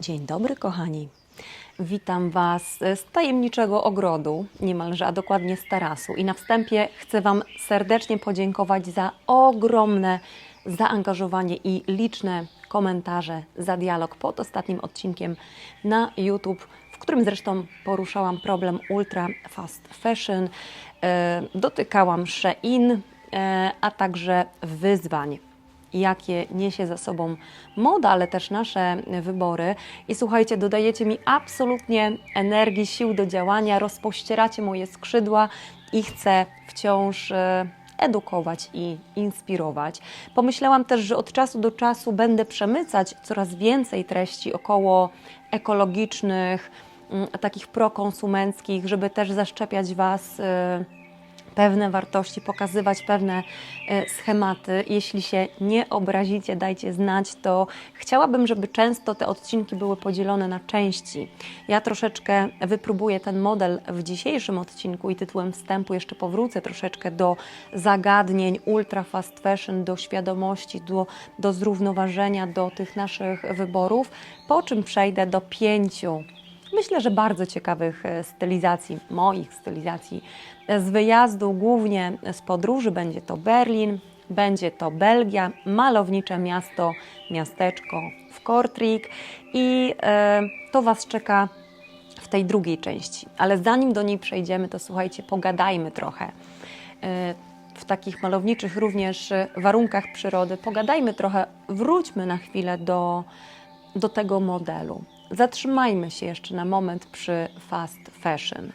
Dzień dobry, kochani. Witam Was z tajemniczego ogrodu, niemalże, a dokładnie z tarasu. I na wstępie chcę Wam serdecznie podziękować za ogromne zaangażowanie i liczne komentarze, za dialog pod ostatnim odcinkiem na YouTube, w którym zresztą poruszałam problem ultra fast fashion, e, dotykałam Shein, e, a także wyzwań jakie niesie za sobą moda, ale też nasze wybory. I słuchajcie, dodajecie mi absolutnie energii, sił do działania, rozpościeracie moje skrzydła i chcę wciąż e, edukować i inspirować. Pomyślałam też, że od czasu do czasu będę przemycać coraz więcej treści około ekologicznych, mm, takich prokonsumenckich, żeby też zaszczepiać Was. Pewne wartości, pokazywać pewne e, schematy. Jeśli się nie obrazicie, dajcie znać, to chciałabym, żeby często te odcinki były podzielone na części. Ja troszeczkę wypróbuję ten model w dzisiejszym odcinku i tytułem wstępu jeszcze powrócę troszeczkę do zagadnień ultra fast fashion, do świadomości, do, do zrównoważenia, do tych naszych wyborów, po czym przejdę do pięciu Myślę, że bardzo ciekawych e, stylizacji, moich stylizacji e, z wyjazdu, głównie z podróży. Będzie to Berlin, będzie to Belgia, malownicze miasto, miasteczko w Kortrijk i e, to Was czeka w tej drugiej części. Ale zanim do niej przejdziemy, to słuchajcie, pogadajmy trochę. W takich malowniczych również warunkach przyrody, pogadajmy trochę, wróćmy na chwilę do, do tego modelu. Zatrzymajmy się jeszcze na moment przy fast fashion.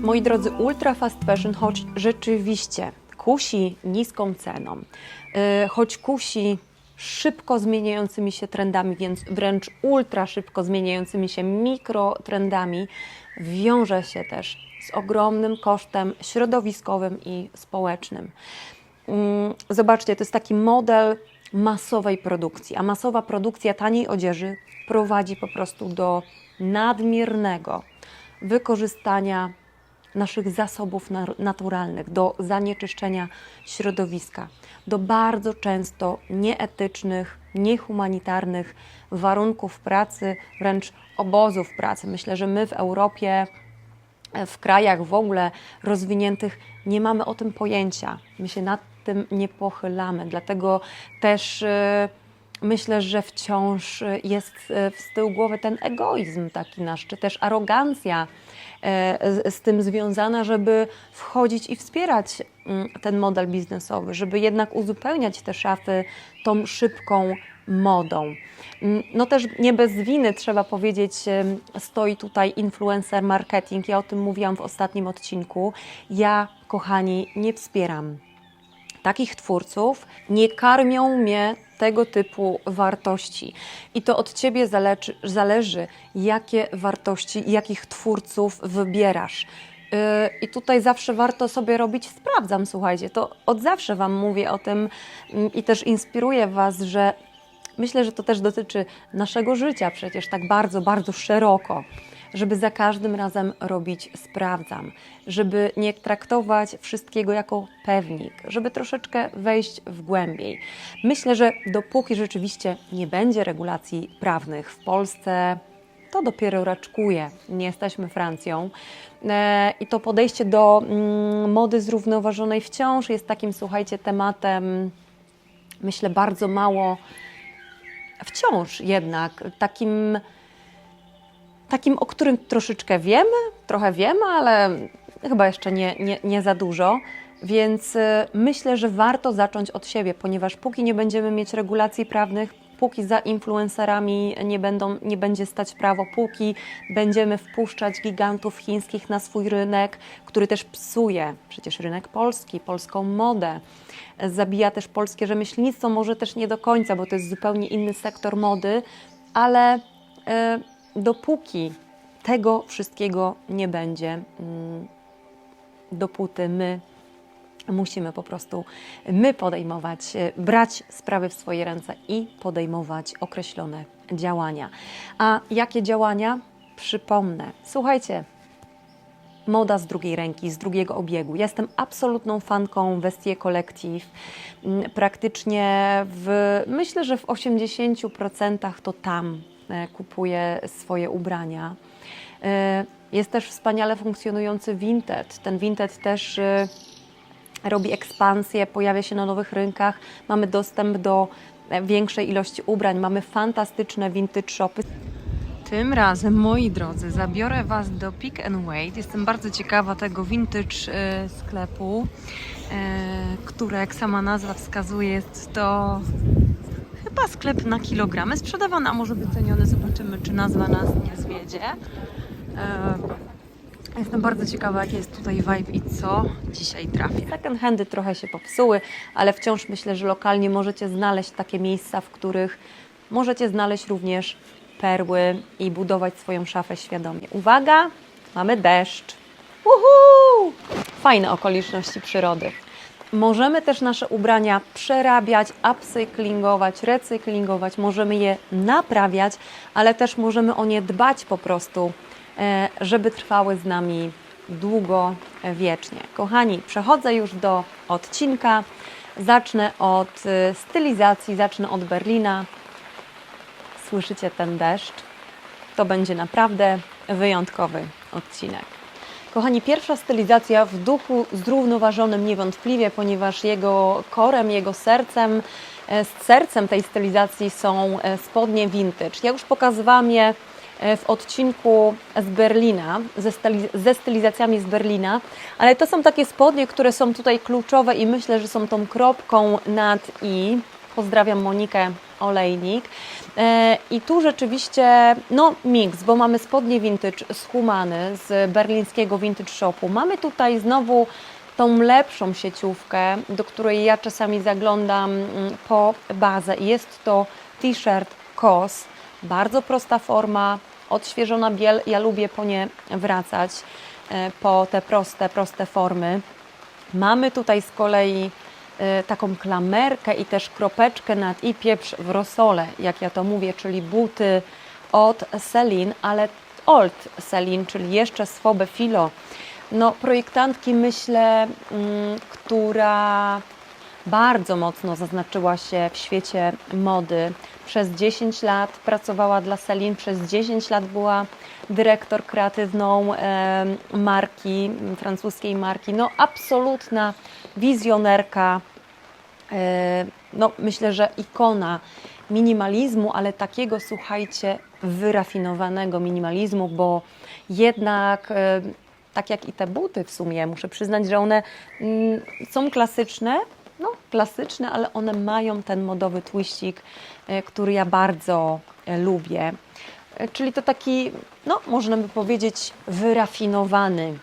Moi drodzy, ultra fast fashion, choć rzeczywiście kusi niską ceną, yy, choć kusi szybko zmieniającymi się trendami, więc wręcz ultra szybko zmieniającymi się mikrotrendami, wiąże się też z ogromnym kosztem środowiskowym i społecznym. Mm, Zobaczcie, to jest taki model masowej produkcji, a masowa produkcja taniej odzieży prowadzi po prostu do nadmiernego wykorzystania naszych zasobów naturalnych, do zanieczyszczenia środowiska, do bardzo często nieetycznych, niehumanitarnych warunków pracy, wręcz obozów pracy. Myślę, że my w Europie w krajach w ogóle rozwiniętych nie mamy o tym pojęcia. My się nad tym nie pochylamy, dlatego też e, myślę, że wciąż jest e, z tyłu głowy ten egoizm taki nasz, czy też arogancja z, tym związana, żeby wchodzić i wspierać mm, ten model biznesowy, żeby jednak uzupełniać te szafy tą szybką modą. Mm, No też nie bez winy trzeba powiedzieć, stoi tutaj influencer marketing. Ja o tym mówiłam w ostatnim odcinku. Ja, kochani, nie wspieram takich twórców, nie karmią mnie tego typu wartości. I to od ciebie zależy, zależy jakie wartości, jakich twórców wybierasz. Yy, I tutaj zawsze warto sobie robić sprawdzam, słuchajcie, to od zawsze Wam mówię o tym mm, i też inspiruję Was, że myślę, że to też dotyczy naszego życia przecież tak bardzo, bardzo szeroko, żeby za każdym razem robić sprawdzam, żeby nie traktować wszystkiego jako pewnik, żeby troszeczkę wejść w głębiej. Myślę, że dopóki rzeczywiście nie będzie regulacji prawnych w Polsce, to dopiero raczkuje. Nie jesteśmy Francją. E, I to podejście do mm, mody zrównoważonej wciąż jest takim, słuchajcie, tematem, myślę, bardzo mało, wciąż jednak takim, takim, o którym troszeczkę wiemy, trochę wiemy, ale chyba jeszcze nie, nie, nie za dużo. Więc e, myślę, że warto zacząć od siebie, ponieważ póki nie będziemy mieć regulacji prawnych, póki za influencerami nie, będą, nie będzie stać prawo, póki będziemy wpuszczać gigantów chińskich na swój rynek, który też psuje przecież rynek polski, polską modę, zabija też polskie rzemieślnictwo, może też nie do końca, bo to jest zupełnie inny sektor mody, ale e, dopóki tego wszystkiego nie będzie, mm, dopóty my musimy po prostu my podejmować, e, brać sprawy w swoje ręce i podejmować określone działania. A jakie działania? Przypomnę. Słuchajcie, moda z drugiej ręki, z drugiego obiegu. Jestem absolutną fanką Vestie Collective. Mm, Praktycznie w, myślę, że w 80% to tam e, kupuję swoje ubrania. E, Jest też wspaniale funkcjonujący Vinted. Ten Vinted też e, robi ekspansję, pojawia się na nowych rynkach, mamy dostęp do większej ilości ubrań, mamy fantastyczne vintage shopy. Tym razem, moi drodzy, zabiorę Was do Pick and Wait. Jestem bardzo ciekawa tego vintage sklepu, które, jak sama nazwa wskazuje, jest to chyba sklep na kilogramy sprzedawany, a może wyceniony. Zobaczymy, czy nazwa nas nie zwiedzie. E, Jestem bardzo ciekawa, jaki jest tutaj vibe i co dzisiaj trafię. Second handy trochę się popsuły, ale wciąż myślę, że lokalnie możecie znaleźć takie miejsca, w których możecie znaleźć również perły i budować swoją szafę świadomie. Uwaga, mamy deszcz. Uhu! Fajne okoliczności przyrody. Możemy też nasze ubrania przerabiać, upcyklingować, recyklingować, możemy je naprawiać, ale też możemy o nie dbać po prostu, e, żeby trwały z nami długo, e, wiecznie. Kochani, przechodzę już do odcinka. Zacznę od e, stylizacji, zacznę od Berlina. Słyszycie ten deszcz? To będzie naprawdę wyjątkowy odcinek. Kochani, pierwsza stylizacja w duchu zrównoważonym niewątpliwie, ponieważ jego korem, jego sercem, e, sercem tej stylizacji są e, spodnie vintage. Ja już pokazywałam je e, w odcinku z Berlina, ze, ze stylizacjami z Berlina, ale to są takie spodnie, które są tutaj kluczowe i myślę, że są tą kropką nad i. Pozdrawiam Monikę Olejnik. E, I tu rzeczywiście no, miks, bo mamy spodnie vintage z Humany, z berlińskiego vintage shopu. Mamy tutaj znowu tą lepszą sieciówkę, do której ja czasami zaglądam mm, po bazę. Jest to t-shirt COS. Bardzo prosta forma, odświeżona biel. Ja lubię po nie wracać, e, po te proste, proste formy. Mamy tutaj z kolei taką klamerkę i też kropeczkę nad i pieprz w rosole, jak ja to mówię, czyli buty od Celine, ale old Celine, czyli jeszcze swobe filo. No, projektantki myślę, mm, która bardzo mocno zaznaczyła się w świecie mody. Przez 10 lat pracowała dla Celine, przez 10 lat była dyrektor kreatywną marki, francuskiej marki. No absolutna wizjonerka, e, no myślę, że ikona minimalizmu, ale takiego, słuchajcie, wyrafinowanego minimalizmu, bo jednak e, tak jak i te buty w sumie, muszę przyznać, że one mm, są klasyczne, no klasyczne, ale one mają ten modowy twiścik, e, który ja bardzo lubię. Czyli to taki, no można by powiedzieć, wyrafinowany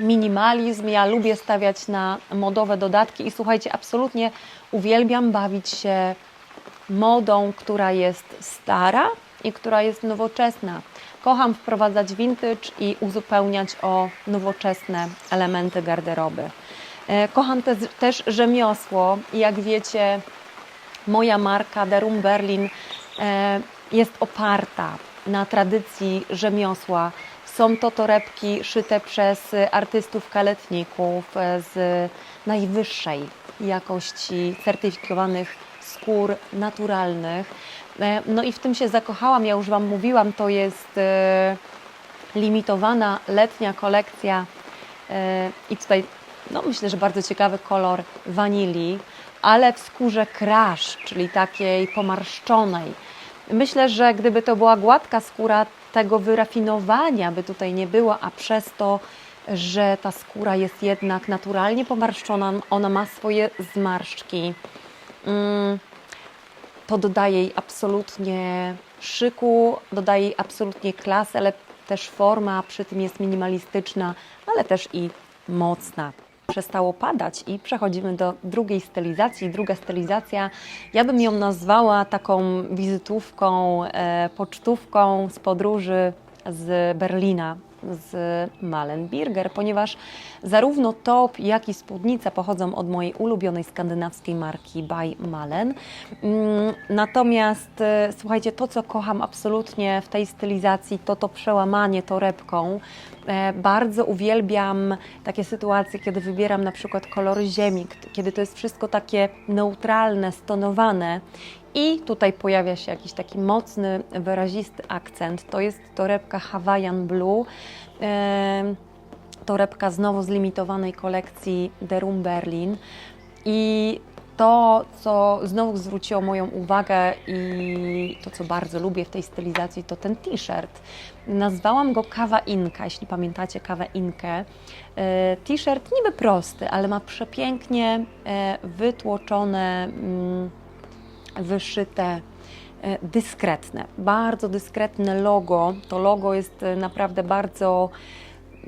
minimalizm. Ja lubię stawiać na modowe dodatki i słuchajcie, absolutnie uwielbiam bawić się modą, która jest stara i która jest nowoczesna. Kocham wprowadzać vintage i uzupełniać o nowoczesne elementy garderoby. E, Kocham te, też rzemiosło i jak wiecie, moja marka Derum Berlin e, jest oparta na tradycji rzemiosła. Są to torebki szyte przez artystów kaletników e, z najwyższej jakości certyfikowanych skór naturalnych. E, No i w tym się zakochałam, ja już Wam mówiłam, to jest e, limitowana letnia kolekcja i tutaj no myślę, że bardzo ciekawy kolor wanilii, ale w skórze crash, czyli takiej pomarszczonej. Myślę, że gdyby to była gładka skóra, tego wyrafinowania by tutaj nie było, a przez to, że ta skóra jest jednak naturalnie pomarszczona, ona ma swoje zmarszczki. Mm, to dodaje jej absolutnie szyku, dodaje jej absolutnie klasy, ale też forma przy tym jest minimalistyczna, ale też i mocna. Przestało padać i przechodzimy do drugiej stylizacji. Druga stylizacja, ja bym ją nazwała taką wizytówką, e, pocztówką z podróży z Berlina, z Malenbirger, ponieważ zarówno top, jak i spódnica pochodzą od mojej ulubionej skandynawskiej marki by Malen. Mm, Natomiast e, słuchajcie, to co kocham absolutnie w tej stylizacji, to to przełamanie torebką. E, Bardzo uwielbiam takie sytuacje, kiedy wybieram na przykład kolory ziemi, kiedy to jest wszystko takie neutralne, stonowane i tutaj pojawia się jakiś taki mocny, wyrazisty akcent. To jest torebka Hawaiian Blue. Torebka znowu z limitowanej kolekcji The Room Berlin. I to, co znowu zwróciło moją uwagę i to, co bardzo lubię w tej stylizacji, to ten t-shirt. Nazwałam go Kawa Inka, jeśli pamiętacie Kawę Inkę. E, T-shirt niby prosty, ale ma przepięknie e, wytłoczone, mm, wyszyte e, dyskretne, bardzo dyskretne logo. To logo jest e, naprawdę bardzo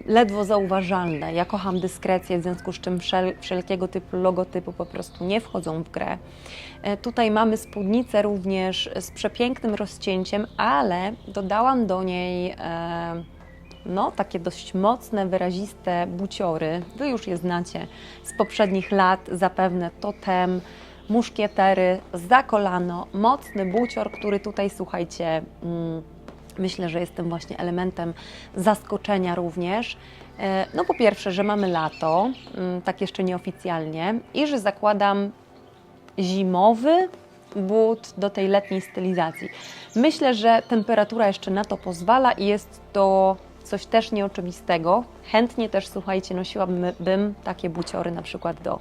ledwo zauważalne. Ja kocham dyskrecję, w związku z czym wszel, wszelkiego typu logotypu po prostu nie wchodzą w grę. E, Tutaj mamy spódnicę również z przepięknym rozcięciem, ale dodałam do niej no, takie dość mocne, wyraziste buciory. Wy już je znacie z poprzednich lat, zapewne totem, muszkietery, za kolano, mocny bucior, który tutaj, słuchajcie, mm, myślę, że jest tym właśnie elementem zaskoczenia również. E, No po pierwsze, że mamy lato, mm, tak jeszcze nieoficjalnie, i że zakładam zimowy but do tej letniej stylizacji. Myślę, że temperatura jeszcze na to pozwala i jest to coś też nieoczywistego. Chętnie też, słuchajcie, nosiłabym takie buciory na przykład do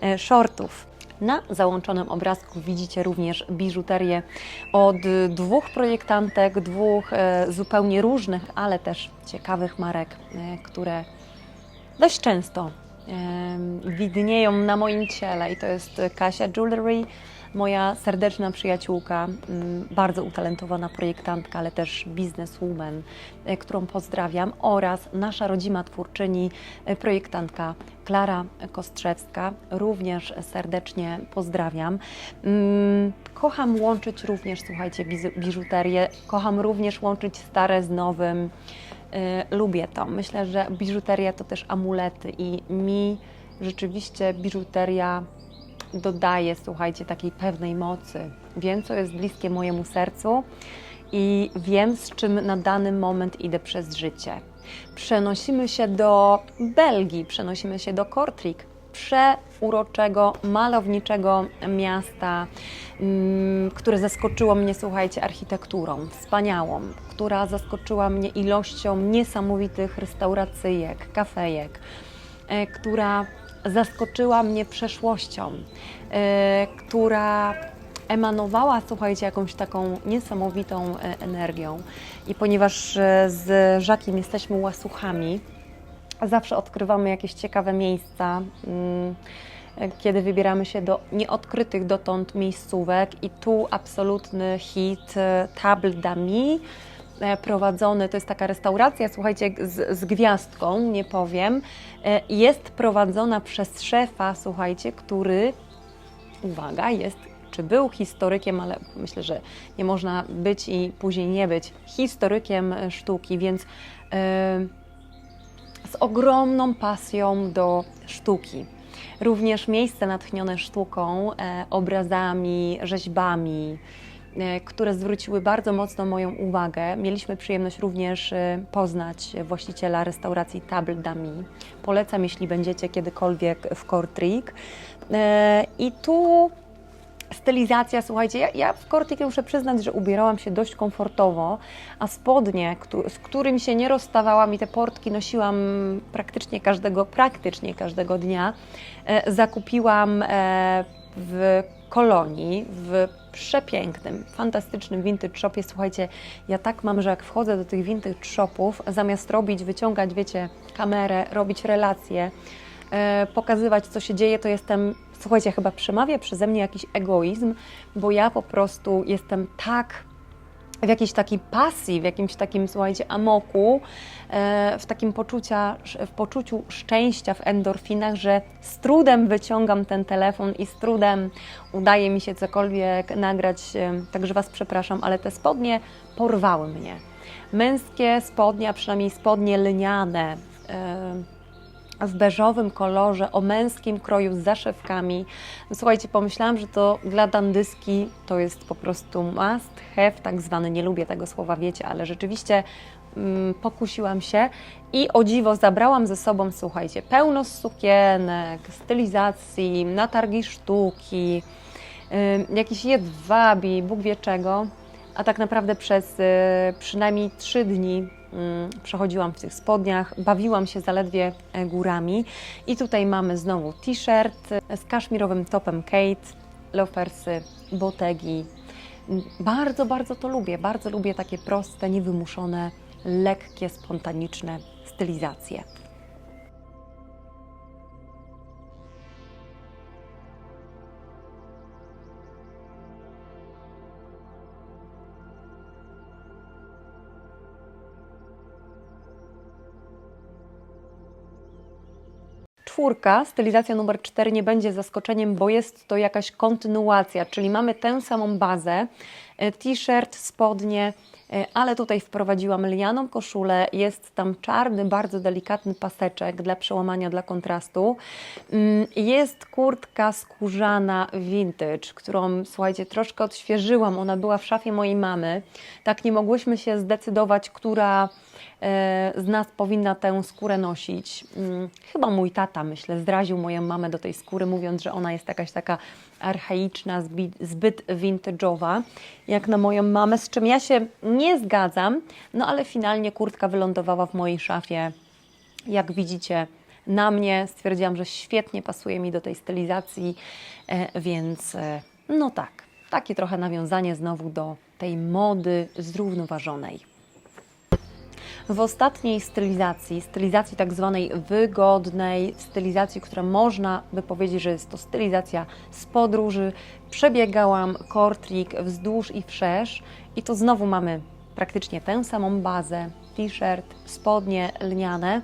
e, shortów. Na załączonym obrazku widzicie również biżuterię od dwóch projektantek, dwóch e, zupełnie różnych, ale też ciekawych marek, e, które dość często widnieją na moim ciele. I to jest Kasia Jewelry, moja serdeczna przyjaciółka, mm, bardzo utalentowana projektantka, ale też bizneswoman, e, którą pozdrawiam oraz nasza rodzima twórczyni, e, projektantka Klara Kostrzewska, również serdecznie pozdrawiam. Mm, Kocham łączyć również, słuchajcie, biżuterię, kocham również łączyć stare z nowym. Y, lubię to. Myślę, że biżuteria to też amulety i mi rzeczywiście biżuteria dodaje, słuchajcie, takiej pewnej mocy. Wiem, co jest bliskie mojemu sercu i wiem, z czym na dany moment idę przez życie. Przenosimy się do Belgii, przenosimy się do Kortrijk, przeuroczego, malowniczego miasta, mm, które zaskoczyło mnie, słuchajcie, architekturą wspaniałą, która zaskoczyła mnie ilością niesamowitych restauracyjek, kafejek, e, która zaskoczyła mnie przeszłością, e, która emanowała, słuchajcie, jakąś taką niesamowitą e, energią. I ponieważ e, z Żakiem jesteśmy łasuchami, zawsze odkrywamy jakieś ciekawe miejsca, mm, kiedy wybieramy się do nieodkrytych dotąd miejscówek i tu absolutny hit Table d'Ami prowadzony, to jest taka restauracja, słuchajcie, z, z gwiazdką, nie powiem, e, jest prowadzona przez szefa, słuchajcie, który, uwaga, jest czy był historykiem, ale myślę, że nie można być i później nie być historykiem e, sztuki, więc e, z ogromną pasją do sztuki. Również miejsce natchnione sztuką, e, obrazami, rzeźbami, e, które zwróciły bardzo mocno moją uwagę. Mieliśmy przyjemność również e, poznać właściciela restauracji Table d'Ami. Polecam, jeśli będziecie kiedykolwiek w Kortrijk. E, I tu stylizacja, słuchajcie, ja, ja w Kortykie muszę przyznać, że ubierałam się dość komfortowo, a spodnie, z którymi się nie rozstawałam i te portki nosiłam praktycznie każdego, praktycznie każdego dnia, e, zakupiłam e, w kolonii, w przepięknym, fantastycznym vintage shopie. Słuchajcie, ja tak mam, że jak wchodzę do tych vintage shopów, zamiast robić, wyciągać, wiecie, kamerę, robić relacje, e, pokazywać, co się dzieje, to jestem, słuchajcie, chyba przemawia przeze mnie jakiś egoizm, bo ja po prostu jestem tak w jakiejś takiej pasji, w jakimś takim, słuchajcie, amoku, e, w takim poczucia, w poczuciu szczęścia, w endorfinach, że z trudem wyciągam ten telefon i z trudem udaje mi się cokolwiek nagrać, e, także Was przepraszam, ale te spodnie porwały mnie. Męskie spodnie, a przynajmniej spodnie lniane, e, w beżowym kolorze, o męskim kroju z zaszewkami. Słuchajcie, pomyślałam, że to dla dandyski to jest po prostu must have, tak zwany, nie lubię tego słowa, wiecie, ale rzeczywiście mm, pokusiłam się i o dziwo zabrałam ze sobą, słuchajcie, pełno sukienek, stylizacji, na targi sztuki, jakiś jedwabi, Bóg wie czego, a tak naprawdę przez y, przynajmniej trzy dni przechodziłam w tych spodniach, bawiłam się zaledwie e, górami i tutaj mamy znowu t-shirt e, z kaszmirowym topem Kate, lofersy, botegi. Mm, Bardzo, bardzo to lubię, bardzo lubię takie proste, niewymuszone, lekkie, spontaniczne stylizacje. Czwórka, stylizacja numer 4 nie będzie zaskoczeniem, bo jest to jakaś kontynuacja, czyli mamy tę samą bazę, t-shirt, spodnie, e, ale tutaj wprowadziłam lnianą koszulę, jest tam czarny, bardzo delikatny paseczek dla przełamania, dla kontrastu. Mm, Jest kurtka skórzana vintage, którą, słuchajcie, troszkę odświeżyłam, ona była w szafie mojej mamy. Tak nie mogłyśmy się zdecydować, która e, z nas powinna tę skórę nosić. Mm, Chyba mój tata, myślę, zdraził moją mamę do tej skóry, mówiąc, że ona jest jakaś taka archaiczna, zbyt vintage'owa, jak na moją mamę, z czym ja się nie zgadzam, no ale finalnie kurtka wylądowała w mojej szafie. Jak widzicie, na mnie stwierdziłam, że świetnie pasuje mi do tej stylizacji, e, więc e, no tak, takie trochę nawiązanie znowu do tej mody zrównoważonej. W ostatniej stylizacji, stylizacji tak zwanej wygodnej, stylizacji, która można by powiedzieć, że jest to stylizacja z podróży, przebiegałam kortrik wzdłuż i wszerz i to znowu mamy praktycznie tę samą bazę, t-shirt, spodnie lniane,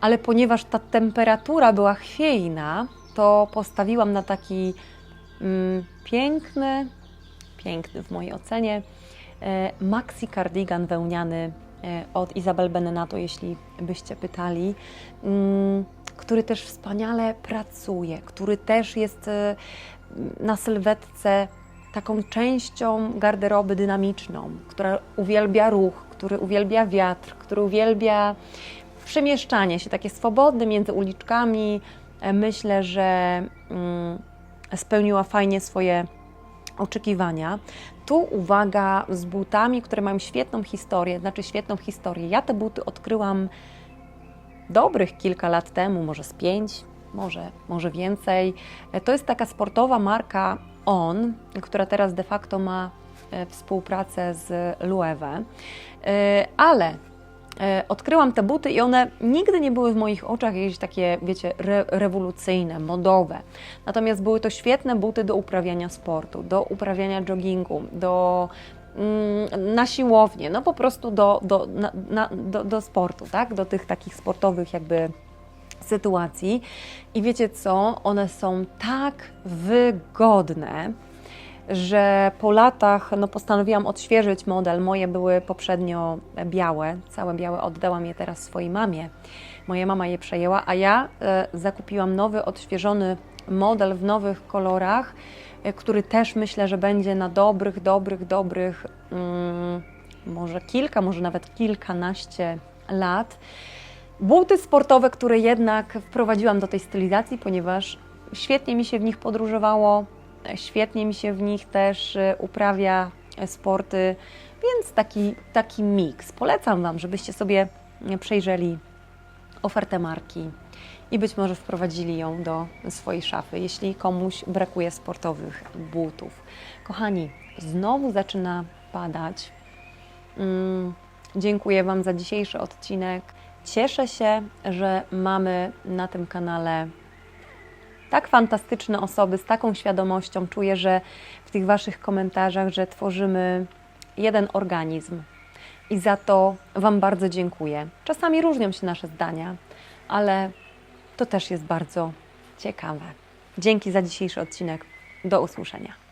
ale ponieważ ta temperatura była chwiejna, to postawiłam na taki mm, piękny, piękny w mojej ocenie, e, maxi cardigan wełniany od Izabel Benenato, jeśli byście pytali, mm, który też wspaniale pracuje, który też jest e, na sylwetce taką częścią garderoby dynamiczną, która uwielbia ruch, który uwielbia wiatr, który uwielbia przemieszczanie się, takie swobodne między uliczkami. E, Myślę, że mm, spełniła fajnie swoje oczekiwania. Tu uwaga z butami, które mają świetną historię, znaczy świetną historię. Ja te buty odkryłam dobrych kilka lat temu, może z pięć, może, może więcej. E, To jest taka sportowa marka On, która teraz de facto ma e, współpracę z Loewe, E, ale odkryłam te buty i one nigdy nie były w moich oczach jakieś takie, wiecie, re, rewolucyjne, modowe. Natomiast były to świetne buty do uprawiania sportu, do uprawiania joggingu, do mm, na siłownię, no po prostu do, do, na, na, do, do sportu, tak? Do tych takich sportowych jakby sytuacji. I wiecie co? One są tak wygodne, że po latach no, postanowiłam odświeżyć model. Moje były poprzednio białe, całe białe, oddałam je teraz swojej mamie. Moja mama je przejęła, a ja e, zakupiłam nowy, odświeżony model w nowych kolorach, e, który też myślę, że będzie na dobrych, dobrych, dobrych, mm, może kilka, może nawet kilkanaście lat. Buty sportowe, które jednak wprowadziłam do tej stylizacji, ponieważ świetnie mi się w nich podróżowało, świetnie mi się w nich też e, uprawia e, sporty, więc taki, taki miks. Polecam Wam, żebyście sobie e, przejrzeli ofertę marki i być może wprowadzili ją do swojej szafy, jeśli komuś brakuje sportowych butów. Kochani, znowu zaczyna padać. Mm, dziękuję Wam za dzisiejszy odcinek. Cieszę się, że mamy na tym kanale tak fantastyczne osoby z taką świadomością. Czuję, że w tych Waszych komentarzach, że tworzymy jeden organizm. I za to Wam bardzo dziękuję. Czasami różnią się nasze zdania, ale to też jest bardzo ciekawe. Dzięki za dzisiejszy odcinek. Do usłyszenia.